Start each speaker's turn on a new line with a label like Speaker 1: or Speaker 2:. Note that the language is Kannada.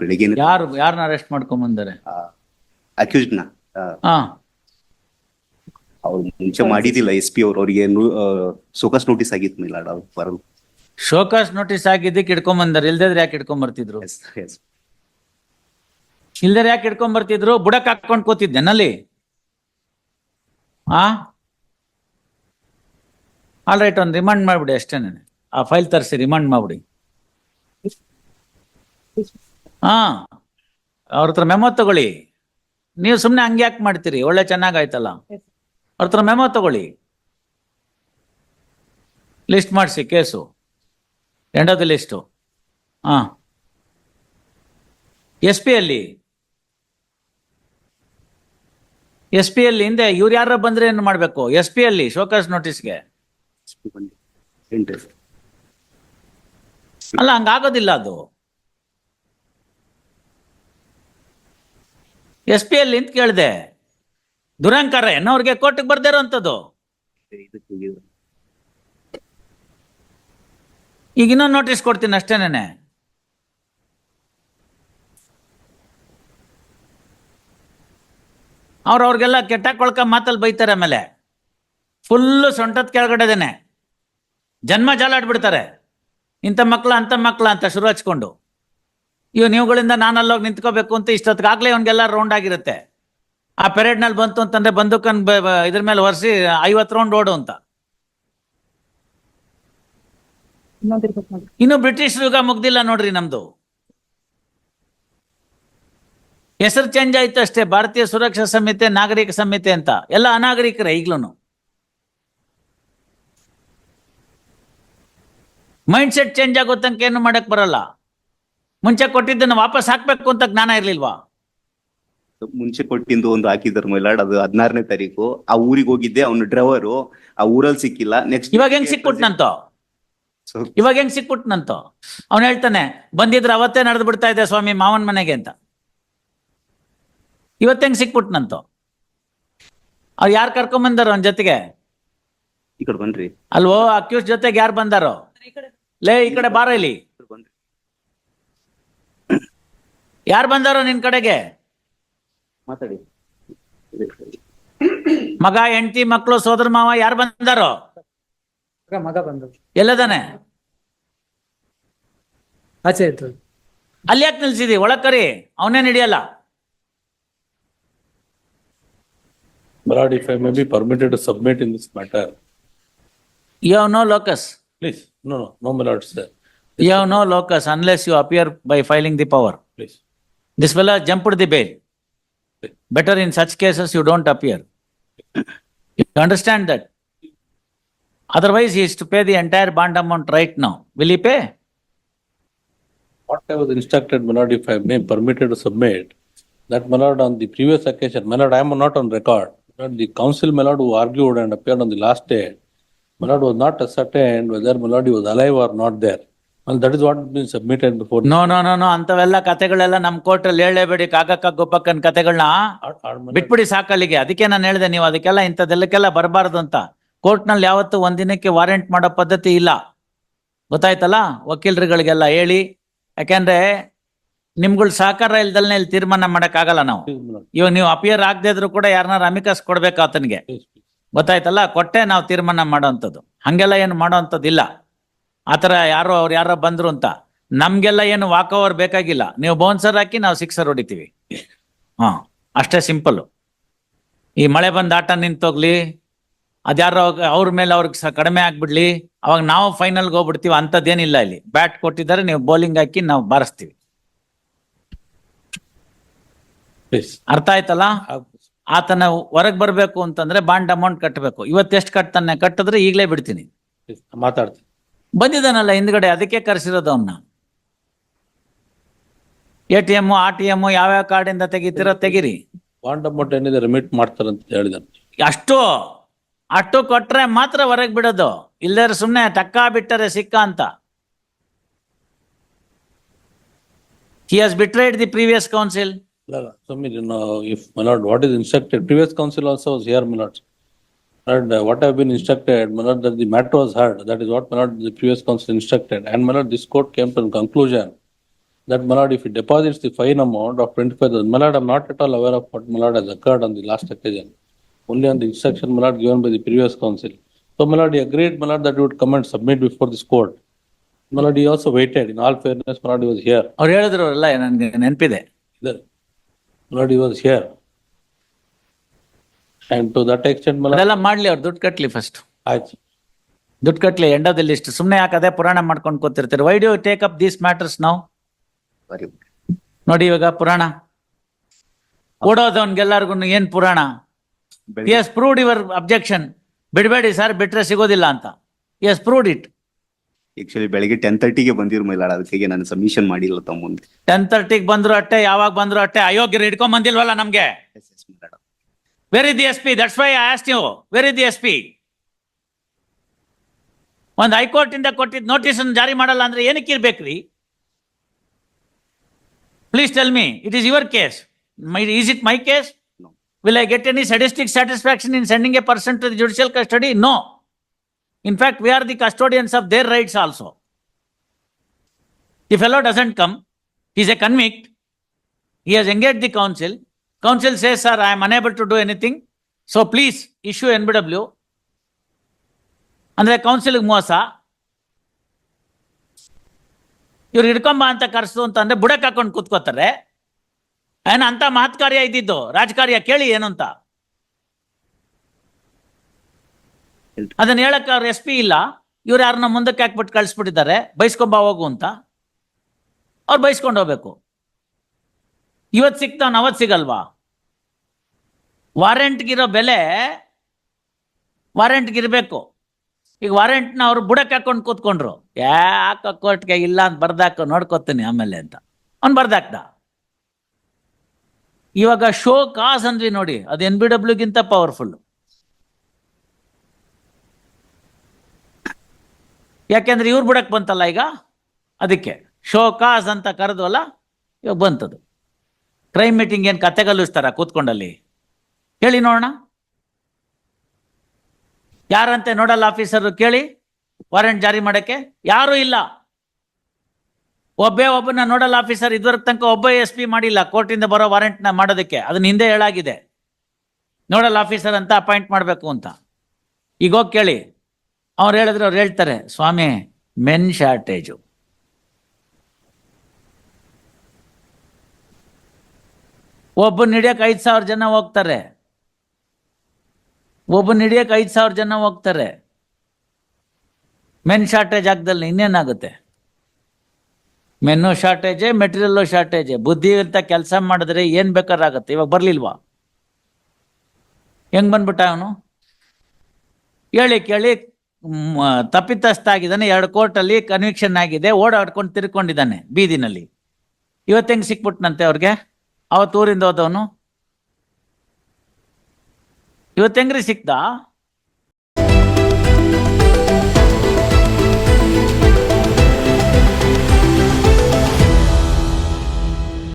Speaker 1: ಬೆಳಿಗ್ಗೆ
Speaker 2: ಯಾರು ಯಾರನ್ನ ಅರೆಸ್ಟ್ ಮಾಡ್ಕೊಂಡ್ ಬಂದಾರೆ? ಅಕ್ಯೂಸ್ಡ್ನ
Speaker 1: ಅವ್ರು ಮುಂಚೆ ಮಾಡಿದಿಲ್ಲ ಎಸ್ ಪಿ ಅವ್ರು ಅವ್ರಿಗೆ ಸೋಕಸ್ ನೋಟಿಸ್ ಆಗಿತ್ತು ಮಿಲಾಡ್ ಅವ್ರು ಬರಲು
Speaker 2: ಶೋಕಾಸ್ ನೋಟಿಸ್ ಆಗಿದ್ದಕ್ಕೆ ಇಟ್ಕೊಂಡ್ ಬಂದಾರೆ ಇಲ್ದಿದ್ರೆ ಯಾಕೆ ಇಟ್ಕೊಂಡ್ ಬರ್ತಿದ್ರು?
Speaker 1: Yes.
Speaker 2: ಯಾಕೆ ಇಟ್ಕೊಂಡ್ ಬರ್ತಿದ್ರು? ಬುಡಕ್ ಹಾಕೊಂಡ್ ಕೂತಿದ್ದೆನಲ್ಲಿ ಆ? ಆಲ್ ರೈಟ್ ಒಂದು ರಿಮಾಂಡ್ ಮಾಡ್ಬಿಡಿ ಅಷ್ಟೇನೆ. ಆ ಫೈಲ್ ತರಿಸಿ ರಿಮಾಂಡ್ ಮಾಡ್ಬಿಡಿ. ಹಾ. ಅವ್ರ ಹತ್ರ ಮೆಮೊ ತಗೊಳ್ಳಿ. ನೀವು ಸುಮ್ನೆ ಹಂಗೆ ಯಾಕೆ ಮಾಡ್ತೀರಿ? ಒಳ್ಳೆ ಚೆನ್ನಾಗಾಯ್ತಲ್ಲ. ಅವ್ರ ಹತ್ರ ಮೆಮೊ ತಗೊಳ್ಳಿ. ಲಿಸ್ಟ್ ಮಾಡಿಸಿ ಕೇಸು. ಎಂಡದ ಲಿಸ್ಟು ಹಾ. ಎಸ್ ಪಿ ಅಲ್ಲಿ. ಎಸ್ ಪಿ ಅಲ್ಲಿ ಹಿಂದೆ ಇವ್ರು ಯಾರ ಬಂದ್ರೆ ಏನು ಮಾಡ್ಬೇಕು? ಎಸ್ ಪಿ ಅಲ್ಲಿ ಶೋಕಾಸ್ ನೋಟಿಸ್ಗೆ. ಅಲ್ಲ ಹಂಗಾಗೋದಿಲ್ಲ ಅದು. ಎಸ್ ಪಿ ಅಲ್ಲಿ ಅಂತ ಕೇಳಿದೆ, ದುರಂಕಾರ ಏನವ್ರಿಗೆ ಕೋರ್ಟಿಗೆ ಬರ್ದೇ ಇರೋಂಥದ್ದು. ಈಗ ಇನ್ನೊಂದು ನೋಟಿಸ್ ಕೊಡ್ತೀನಿ ಅಷ್ಟೇನೆ ಅವ್ರು ಅವ್ರಿಗೆಲ್ಲ ಕೆಟ್ಟ ಕೊಳ್ಕ ಮಾತಲ್ಲಿ ಬೈತಾರೆ ಆಮೇಲೆ. ಫುಲ್ಲು ಸೊಂಟದ ಕೆಳಗಡೆದೇನೆ. ಜನ್ಮ ಜಾಲಾಡ್ಬಿಡ್ತಾರೆ. ಇಂಥ ಮಕ್ಳ, ಅಂಥ ಮಕ್ಳ ಅಂತ ಶುರು ಹಚ್ಕೊಂಡು. ಇವ್ ನೀವುಗಳಿಂದ ನಾನಲ್ಲೋಗಿ ನಿಂತ್ಕೋಬೇಕು ಅಂತ ಇಷ್ಟೊತ್ತಿಗಾಗ್ಲೇ ಅವ್ನಿಗೆಲ್ಲ ರೌಂಡ್ ಆಗಿರುತ್ತೆ. ಆ ಪೆರೇಡ್ನಲ್ಲಿ ಬಂತು ಅಂತಂದ್ರೆ ಬಂದೂಕನ್ ಇದ್ರ ಮೇಲೆ ಒರೆಸಿ ಐವತ್ತು ರೌಂಡ್ ಓಡು ಅಂತ. ಇನ್ನು ಬ್ರಿಟಿಷ್ ಯುಗ ಮುಗ್ದಿಲ್ಲ ನೋಡ್ರಿ ನಮ್ದು. ಹೆಸರು ಚೇಂಜ್ ಆಯ್ತು ಅಷ್ಟೇ ಭಾರತೀಯ ಸುರಕ್ಷಾ ಸಮಿತಿ ನಾಗರಿಕ ಸಮಿತಿ ಅಂತ. ಎಲ್ಲ ಅನಾಗರಿಕರೇ ಈಗ್ಲೂ ಮೈಂಡ್ ಸೆಟ್ ಚೇಂಜ್ ಆಗೋ ತನಕ ಏನು ಮಾಡಕ್ ಬರಲ್ಲ. ಮುಂಚೆ ಕೊಟ್ಟಿದ್ದನ್ನು ವಾಪಸ್ ಹಾಕ್ಬೇಕು ಅಂತ ಜ್ಞಾನ ಇರ್ಲಿಲ್ವಾ?
Speaker 1: ಮುಂಚೆ ಕೊಟ್ಟಿದ್ದು ಒಂದು ಹಾಕಿದ್ರು ಮೈಲಾಡ್ ಅದು ಹದಿನಾರನೇ ತಾರೀಕು. ಆ ಊರಿಗೆ ಹೋಗಿದ್ದೆ ಅವನು ಡ್ರೈವರು. ಆ ಊರಲ್ಲಿ ಸಿಕ್ಕಿಲ್ಲ. ನೆಕ್ಸ್ಟ್
Speaker 2: ಇವಾಗ ಹೆಂಗ್ ಸಿಕ್ಬಿಟ್ನಂತ ಇವಾಗ ಹೆಂಗ್ ಸಿಕ್ಬಿಟ್ನಂತ ಅವ್ನು ಹೇಳ್ತಾನೆ ಬಂದಿದ್ರೆ ಅವತ್ತೇ ನಡೆದು ಬಿಡ್ತಾ ಇದೆ ಸ್ವಾಮಿ ಮಾವನ್ ಮನೆಗೆ ಅಂತ. ಇವತ್ತು ಹೆಂಗ್ ಸಿಕ್ಬಿಟ್ನಂತ ಅವ್ರು ಯಾರು ಕರ್ಕೊಂಡ್ ಬಂದಾರ ಅವನ ಜೊತೆಗೆ?
Speaker 1: ಈ ಕಡೆ ಬನ್ರಿ.
Speaker 2: ಅಲ್ವೋ ಅಕ್ಯೂಸ್ ಜೊತೆಗೆ ಯಾರು ಬಂದಾರೋ? ಲೇ ಈ ಕಡೆ ಬಾರ ಇಲ್ಲಿ
Speaker 1: ಈ ಕಡೆ ಬನ್ರಿ
Speaker 2: ಯಾರು ಬಂದಾರೋ ನಿನ್ ಕಡೆಗೆ?
Speaker 1: ಮಾತಾಡಿ.
Speaker 2: ಮಗ ಹೆಂಡತಿ ಮಕ್ಕಳು ಸೋದರ ಮಾವ ಯಾರು ಬಂದಾರೋ?
Speaker 3: ಮಗ ಬಂದ
Speaker 2: ಎಲ್ಲದಾನೆ?
Speaker 3: ಆಚೆ ಇತ್ತು
Speaker 2: ಅಲ್ಲಿ ಯಾಕೆ ನಿಲ್ಸಿದಿ? ಒಳಗ್ ಕರಿ. ನಡಿಯಲ್ಲ ಹಿಡಿಯಲ್ಲ?
Speaker 4: Lord, if I may be permitted to submit in this matter,
Speaker 2: you have no locus
Speaker 4: please, no no no, my lord, sir,
Speaker 2: you have no locus unless you appear by filing the power
Speaker 4: please.
Speaker 2: This fella jumped the bail. Better in such cases you don't appear. You understand that? Otherwise, he is to pay the entire bond amount right now. Will he pay?
Speaker 4: What I was instructed, my lord, if I may, permitted to submit, that my lord, on the previous occasion, my lord, I am not on record. My the council, my lord, who argued and appeared on the last day, my lord was not ascertained whether my lord was alive or not there. Well, that is what been submitted before.
Speaker 2: No no no no ಅಂತವೆಲ್ಲ ಕತೆಗಳೆಲ್ಲ ನಮ್ಮ ಕೋರ್ಟಲ್ಲಿ ಹೇಳಲೇಬೇಡಿ ಕಾಗಕ್ಕ ಗೊಪ್ಪಕ್ಕನ್ ಕತೆಗಳನ್ನ
Speaker 4: Our- our- my
Speaker 2: ಬಿಟ್ಬಿಡಿ ಸಾಕಲ್ಲಿಗೆ. ಅದಕ್ಕೆ ನಾನು ಹೇಳಿದೆ ನೀವು ಅದಕ್ಕೆಲ್ಲ ಇಂಥದ್ದೆಲ್ಲಕ್ಕೆಲ್ಲ ಬರಬಾರ್ದು ಅಂತ. ಕೋರ್ಟ್ನಲ್ಲಿ ಯಾವತ್ತು ಒಂದಿನಕ್ಕೆ ವಾರೆಂಟ್ ಮಾಡೋ ಪದ್ಧತಿ ಇಲ್ಲ. ಗೊತ್ತಾಯ್ತಲ್ಲ? ವಕೀಲರುಗಳಿಗೆಲ್ಲ ಹೇಳಿ. ಯಾಕೆಂದ್ರೆ ನಿಮ್ಗಳ ಸಹಕಾರ ಇಲ್ದಲ್ಲೇ ಇಲ್ಲಿ ತೀರ್ಮಾನ ಮಾಡೋಕ್ಕಾಗಲ್ಲ ನಾವು.
Speaker 4: please,
Speaker 2: ಇವಾಗ ನೀವು ಅಪಿಯರ್ ಆಗದೆ ಇದ್ರು ಕೂಡ ಯಾರನ್ನಾರು ಅಮಿಕಸ್ ಕೊಡ್ಬೇಕು ಆತನಿಗೆ.
Speaker 4: Please, please.
Speaker 2: ಗೊತ್ತಾಯ್ತಲ್ಲ? ಕೊಟ್ಟೆ ನಾವು ತೀರ್ಮಾನ ಮಾಡೋವಂಥದ್ದು ಹಂಗೆಲ್ಲ ಏನು ಮಾಡೋವಂಥದ್ದು ಇಲ್ಲ ಆತರ ಯಾರೋ ಅವ್ರು ಯಾರೋ ಬಂದ್ರು ಅಂತ. ನಮ್ಗೆಲ್ಲ ಏನು ವಾಕ್ ಓವರ್ ಬೇಕಾಗಿಲ್ಲ. ನೀವು ಬೌನ್ಸರ್ ಹಾಕಿ ನಾವು ಸಿಕ್ಸರ್ ಹೊಡಿತೀವಿ. ಹಾ ಅಷ್ಟೇ ಸಿಂಪಲ್ ಈ ಮಳೆ ಬಂದು ಆಟ ನಿಂತೋಗ್ಲಿ ಅದ್ಯಾರೋ ಅವ್ರ ಮೇಲೆ ಅವ್ರಿಗೆ ಸಹ ಕಡಿಮೆ ಆಗ್ಬಿಡ್ಲಿ ಅವಾಗ ನಾವು ಫೈನಲ್ಗೆ ಹೋಗ್ಬಿಡ್ತೀವಿ ಅಂಥದ್ದೇನಿಲ್ಲ ಇಲ್ಲಿ. ಬ್ಯಾಟ್ ಕೊಟ್ಟಿದ್ದಾರೆ ನೀವು ಬೌಲಿಂಗ್ ಹಾಕಿ ನಾವು ಬಾರಿಸ್ತೀವಿ. ಅರ್ಥ ಆಯ್ತಲ್ಲ? ಆತನ ಹೊರಗೆ ಬರಬೇಕು ಅಂತಂದ್ರೆ ಬಾಂಡ್ ಅಮೌಂಟ್ ಕಟ್ಟಬೇಕು ಇವತ್ತು ಎಷ್ಟು ಕಟ್ತಾನೆ? ಕಟ್ಟಿದ್ರೆ ಈಗಲೇ ಬಿಡ್ತೀನಿ.
Speaker 4: ಮಾತಾಡ್ತೀನಿ.
Speaker 2: ಬಂದಿದ್ದಾನಲ್ಲ ಹಿಂದ್ಗಡೆ ಅದಕ್ಕೆ ಕರೆಸಿರೋದು ಅವನ್ನ A T M R T M ಯಾವ್ಯಾವ ಕಾರ್ಡಿಂದ ತೆಗಿತೀರೋ ತೆಗಿರಿ.
Speaker 4: ಬಾಂಡ್ ಅಮೌಂಟ್ ಏನಿದೆ ರಿಮಿಟ್ ಮಾಡ್ತಾರಂತ ಹೇಳಿದಾನೆ.
Speaker 2: ಅಷ್ಟು ಅಷ್ಟು ಕೊಟ್ರೆ ಮಾತ್ರ ಹೊರಗೆ ಬಿಡೋದು. ಇಲ್ಲದ್ರೆ ಸುಮ್ಮನೆ ಟಕ್ಕ ಬಿಟ್ಟರೆ ಸಿಕ್ಕ ಅಂತ.
Speaker 4: He has betrayed the previous counsel if my so what is instructed previous counsel also here my instructed, And uh, what have been instructed, my lord, that the matter was heard, that is what, my lord, the previous council instructed, and my lord, this court came to a conclusion that my lord, if he deposits the fine amount of twenty-five thousand, my lord, I'm not at all aware of what my lord has occurred on the last occasion. Only on the instruction, my lord, given by the previous council. So, my lord, he agreed, my lord, that he would come and submit before this court. My lord, he also waited, in all fairness, my lord, he was here.
Speaker 2: ಅವ್ರು ಹೇಳಿದ್ರು ಅಲ್ಲ ನನ್ಗೆ ನೆನಪಿದೆ
Speaker 4: The- My lord, he was here. And to that my
Speaker 2: ಅದೆಲ್ಲ ಮಾಡ್ಲಿ ಅವ್ರು ದುಡ್ಡು ಕಟ್ಲಿ ಫಸ್ಟ್
Speaker 4: ಆಯ್ತು.
Speaker 2: ದುಡ್ಡು ಕಟ್ಲಿ ಎಂಡ್ ಆಫ್ ದ ಲಿಸ್ಟ್ ಸುಮ್ನೆ ಯಾಕೆ ಅದೇ ಪುರಾಣ ಮಾಡ್ಕೊಂಡು ಕೂತಿರ್ತಾರೆ? Why do take up these matters ನಾವು ನೋಡಿ ಇವಾಗ ಪುರಾಣ. ಓಡೋದವನ್ಗೆಲ್ಲರಿಗೂ ಏನ್ ಪುರಾಣ? ಎಸ್ ಪ್ರೂವ್ಡ್ ಯುವರ್ ಅಬ್ಜೆಕ್ಷನ್ ಬಿಡಬೇಡಿ ಸರ್ ಬಿಟ್ರೆ ಸಿಗೋದಿಲ್ಲ ಅಂತ. ಎಸ್ ಪ್ರೂವ್ಡ್ ಇಟ್
Speaker 1: ಆಕ್ಚುಲಿ ಬೆಳಿಗ್ಗೆ ಟೆನ್ ತರ್ಟಿಗೆ ಬಂದಿರು ಮೈಲಾಡ ಅದಕ್ಕೆ ನಾನು ಸಬ್ಮಿಷನ್ ಮಾಡಿಲ್ಲ ತಮ್ಮ ಮುಂದೆ.
Speaker 2: ಟೆನ್ ತರ್ಟಿಗೆ ಬಂದ್ರು ಅಟ್ಟೆ ಯಾವಾಗ ಬಂದ್ರು ಅಟ್ಟೆ? ಅಯೋಗ್ಯರು ಹಿಡ್ಕೊಂಡ್ ಬಂದಿಲ್ವಲ್ಲ ನಮ್ಗೆ? Very the S P that's why asked ನೀವು ವೆರಿ ದಿ ಎಸ್ ಪಿ ಒಂದು ಹೈಕೋರ್ಟ್ ಇಂದ ಕೊಟ್ಟಿದ್ ನೋಟಿಸ್ ಜಾರಿ ಮಾಡಲ್ಲ ಅಂದ್ರೆ ಏನಕ್ಕೆ ಇರ್ಬೇಕ್ರಿ? Please tell me it is your case my is it my case
Speaker 1: No.
Speaker 2: Will I get any statistic satisfaction in sending a person to the judicial custody no in fact we are the custodians of their rights also If fellow doesn't come, he is a convict, he has engaged the council, council says, sir, I am unable to do anything, so please issue NBW. ಅಂದರೆ ಕೌನ್ಸಿಲ್ಗೆ ಮೋಸ. ಇವ್ರು ಹಿಡ್ಕೊಂಬ ಅಂತ ಕರೆಸು ಅಂತ ಅಂದ್ರೆ ಬುಡಕ್ಕೆ ಹಾಕೊಂಡು ಕೂತ್ಕೋತಾರೆ. ಏನ ಅಂತ ಮಹತ್ಕಾರ್ಯ ಇದ್ದಿದ್ದು? ರಾಜಕಾರ್ಯ ಕೇಳಿ ಏನು ಅಂತ. ಅದನ್ನ ಹೇಳಕ್ ಅವ್ರ ಎಸ್ ಪಿ ಇಲ್ಲ. ಇವ್ರು ಯಾರನ್ನ ಮುಂದಕ್ಕೆ ಹಾಕ್ಬಿಟ್ಟು ಕಳಿಸ್ಬಿಟ್ಟಿದ್ದಾರೆ. ಬೈಸ್ಕೊಂಬ ಹೋಗು ಅಂತ. ಅವ್ರು ಬೈಸ್ಕೊಂಡು ಹೋಗ್ಬೇಕು. ಇವತ್ತು ಸಿಗ್ತಾವ್ ಅವತ್ತು ಸಿಗಲ್ವಾ? ವಾರೆಂಟ್ಗಿರೋ ಬೆಲೆ ವಾರೆಂಟ್ಗಿರಬೇಕು. ಈಗ ವಾರೆಂಟ್ನ ಅವ್ರು ಬುಡಕ್ಕೆ ಹಾಕೊಂಡು ಕೂತ್ಕೊಂಡ್ರು. ಯಾಕ ಕೋರ್ಟ್ಗೆ ಇಲ್ಲ ಅಂತ ಬರ್ದಾಕ, ನೋಡ್ಕೊತೀನಿ ಆಮೇಲೆ ಅಂತ. ಅವ್ನು ಬರ್ದಾಕ್ದ. ಇವಾಗ ಶೋ ಕಾಸ್ ಅಂದ್ವಿ ನೋಡಿ, ಅದು ಎನ್ ಬಿ ಡಬ್ಲ್ಯೂಗಿಂತ ಪವರ್ಫುಲ್ ಯಾಕೆಂದ್ರೆ ಇವ್ರು ಬುಡಕ್ಕೆ ಬಂತಲ್ಲ ಈಗ? ಅದಕ್ಕೆ. ಶೋ ಕಾಸ್ ಅಂತ ಕರೆದ್ವಲ್ಲ, ಇವಾಗ ಬಂತದು. ಕ್ರೈಮ್ ಮೀಟಿಂಗ್ ಏನು ಕತೆ ಕಲಿಸ್ತಾರ ಕೂತ್ಕೊಂಡಲ್ಲಿ? ಕೇಳಿ ನೋಡೋಣ. ಯಾರಂತೆ ನೋಡಲ್ ಆಫೀಸರ್ ಕೇಳಿ? ವಾರೆಂಟ್ ಜಾರಿ ಮಾಡಕ್ಕೆ? ಯಾರು ಇಲ್ಲ. ಒಬ್ಬೇ ಒಬ್ಬನ ನೋಡಲ್ ಆಫೀಸರ್ ಇದುವರೆಗೆ ತನಕ ಒಬ್ಬ ಎಸ್ ಪಿ ಮಾಡಿಲ್ಲ, ಕೋರ್ಟಿಂದ ಬರೋ ವಾರೆಂಟ್ನ ಮಾಡೋದಕ್ಕೆ. ಅದನ್ನ ಹಿಂದೆ ಹೇಳಾಗಿದೆ. ನೋಡಲ್ ಆಫೀಸರ್ ಅಂತ ಅಪಾಯಿಂಟ್ ಮಾಡಬೇಕು ಅಂತ. ಈಗ ಹೋಗಿ ಕೇಳಿ. ಅವ್ರು ಹೇಳಿದ್ರೆ ಅವ್ರು ಹೇಳ್ತಾರೆ, ಸ್ವಾಮಿ ಮೆನ್ ಶಾರ್ಟೇಜು ಒಬ್ಬನ ಹಿಡಿಯಕ್ಕೆ ಐದು ಸಾವಿರ ಜನ ಹೋಗ್ತಾರೆ. ಒಬ್ಬನ ಹಿಡಿಯಕ್ಕೆ ಐದು ಸಾವಿರ ಜನ ಹೋಗ್ತಾರೆ. ಮೆನ್ ಶಾರ್ಟೇಜ್ ಆಗ್ದಲ್ಲಿ ಇನ್ನೇನಾಗುತ್ತೆ? ಮೆನ್ನು ಶಾರ್ಟೇಜೆ ಮೆಟೀರಿಯಲ್ಲು ಶಾರ್ಟೇಜೆ. ಬುದ್ಧಿ ಅಂತ ಕೆಲಸ ಮಾಡಿದ್ರೆ ಏನು ಬೇಕಾದ್ರಾಗತ್ತೆ ಇವಾಗ ಬರಲಿಲ್ವಾ? ಹೆಂಗೆ ಬಂದ್ಬಿಟ್ಟ ಅವನು? ಹೇಳಿ ಕೇಳಿ ಮ್, ತಪ್ಪಿತಸ್ಥ ಆಗಿದ್ದಾನೆ ಎರಡು ಕೋರ್ಟಲ್ಲಿ ಕನ್ವಿಕ್ಷನ್ ಆಗಿದೆ ಓಡಾಡ್ಕೊಂಡು ತಿರ್ಕೊಂಡಿದ್ದಾನೆ ಬೀದಿನಲ್ಲಿ. ಇವತ್ತು ಹೆಂಗೆ ಸಿಕ್ಬಿಟ್ನಂತೆ ಅವ್ರಿಗೆ? ಅವತ್ತು ಊರಿಂದ ಹೋದವನು ಇವತ್ತು ಹೆಂಗ್ರಿ ಸಿಕ್ತಾ